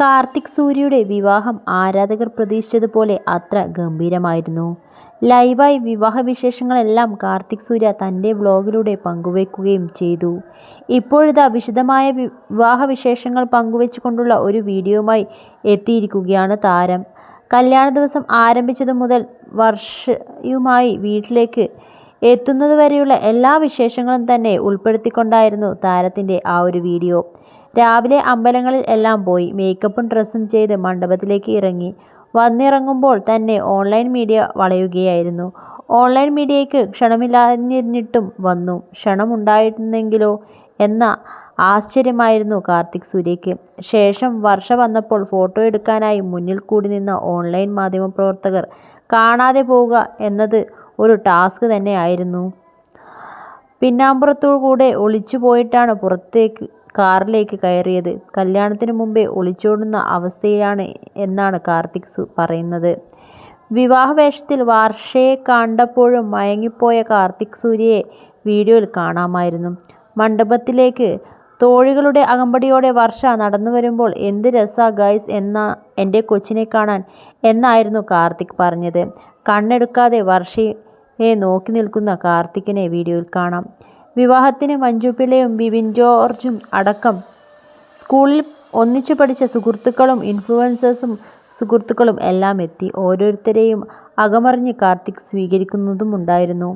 കാർത്തിക് സൂര്യയുടെ വിവാഹം ആരാധകർ പ്രതീക്ഷിച്ചതുപോലെ അത്ര ഗംഭീരമായിരുന്നു. ലൈവായി വിവാഹവിശേഷങ്ങളെല്ലാം കാർത്തിക് സൂര്യ തന്റെ വ്ലോഗിലൂടെ പങ്കുവയ്ക്കുകയും ചെയ്തു. ഇപ്പോഴിതാ വിശദമായ വിവാഹവിശേഷങ്ങൾ പങ്കുവെച്ചുകൊണ്ടുള്ള ഒരു വീഡിയോയുമായി എത്തിയിരിക്കുകയാണ് താരം. കല്യാണ ദിവസം ആരംഭിച്ചതു മുതൽ വർഷയുമായി വീട്ടിലേക്ക് എത്തുന്നതുവരെയുള്ള എല്ലാ വിശേഷങ്ങളും തന്നെ ഉൾപ്പെടുത്തിക്കൊണ്ടായിരുന്നു താരത്തിന്റെ ആ ഒരു വീഡിയോ. രാവിലെ അമ്പലങ്ങളിൽ എല്ലാം പോയി മേക്കപ്പും ഡ്രസ്സും ചെയ്ത് മണ്ഡപത്തിലേക്ക് ഇറങ്ങി. വന്നിറങ്ങുമ്പോൾ തന്നെ ഓൺലൈൻ മീഡിയ വളയുകയായിരുന്നു. ഓൺലൈൻ മീഡിയയ്ക്ക് ക്ഷണമില്ലാതിരുന്നിട്ടും വന്നു. ക്ഷണമുണ്ടായിരുന്നെങ്കിലോ എന്ന ആശ്ചര്യമായിരുന്നു കാർത്തിക് സൂര്യയ്ക്ക്. ശേഷം വർഷ വന്നപ്പോൾ ഫോട്ടോ എടുക്കാനായി മുന്നിൽ കൂടി നിന്ന ഓൺലൈൻ മാധ്യമപ്രവർത്തകർ കാണാതെ പോവുക എന്നത് ഒരു ടാസ്ക് തന്നെയായിരുന്നു. പിന്നാമ്പുറത്തുകൂടെ ഒളിച്ചു പോയിട്ടാണ് പുറത്തേക്ക് കാറിലേക്ക് കയറിയത്. കല്യാണത്തിന് മുമ്പേ ഒളിച്ചോടുന്ന അവസ്ഥയിലാണ് എന്നാണ് കാർത്തിക് പറയുന്നത്. വിവാഹവേഷത്തിൽ വാർഷയെ കണ്ടപ്പോഴും മയങ്ങിപ്പോയ കാർത്തിക് സൂര്യയെ വീഡിയോയിൽ കാണാമായിരുന്നു. മണ്ഡപത്തിലേക്ക് തോഴികളുടെ അകമ്പടിയോടെ വർഷ നടന്നു വരുമ്പോൾ എന്ത് രസ രസാ എന്ന എന്റെ കൊച്ചിനെ കാണാൻ എന്നായിരുന്നു കാർത്തിക് പറഞ്ഞത്. കണ്ണെടുക്കാതെ വർഷയെ നോക്കി നിൽക്കുന്ന കാർത്തിക്കിനെ വീഡിയോയിൽ കാണാം. വിവാഹത്തിന് മഞ്ജുപിള്ളയും ബിബിൻ ജോർജും അടക്കം സ്കൂളിൽ ഒന്നിച്ചു പഠിച്ച സുഹൃത്തുക്കളും ഇൻഫ്ലുവൻസേഴ്സും സുഹൃത്തുക്കളും എല്ലാം എത്തി. ഓരോരുത്തരെയും അകമറിഞ്ഞ് കാർത്തിക് സ്വീകരിക്കുന്നതുമുണ്ടായിരുന്നു.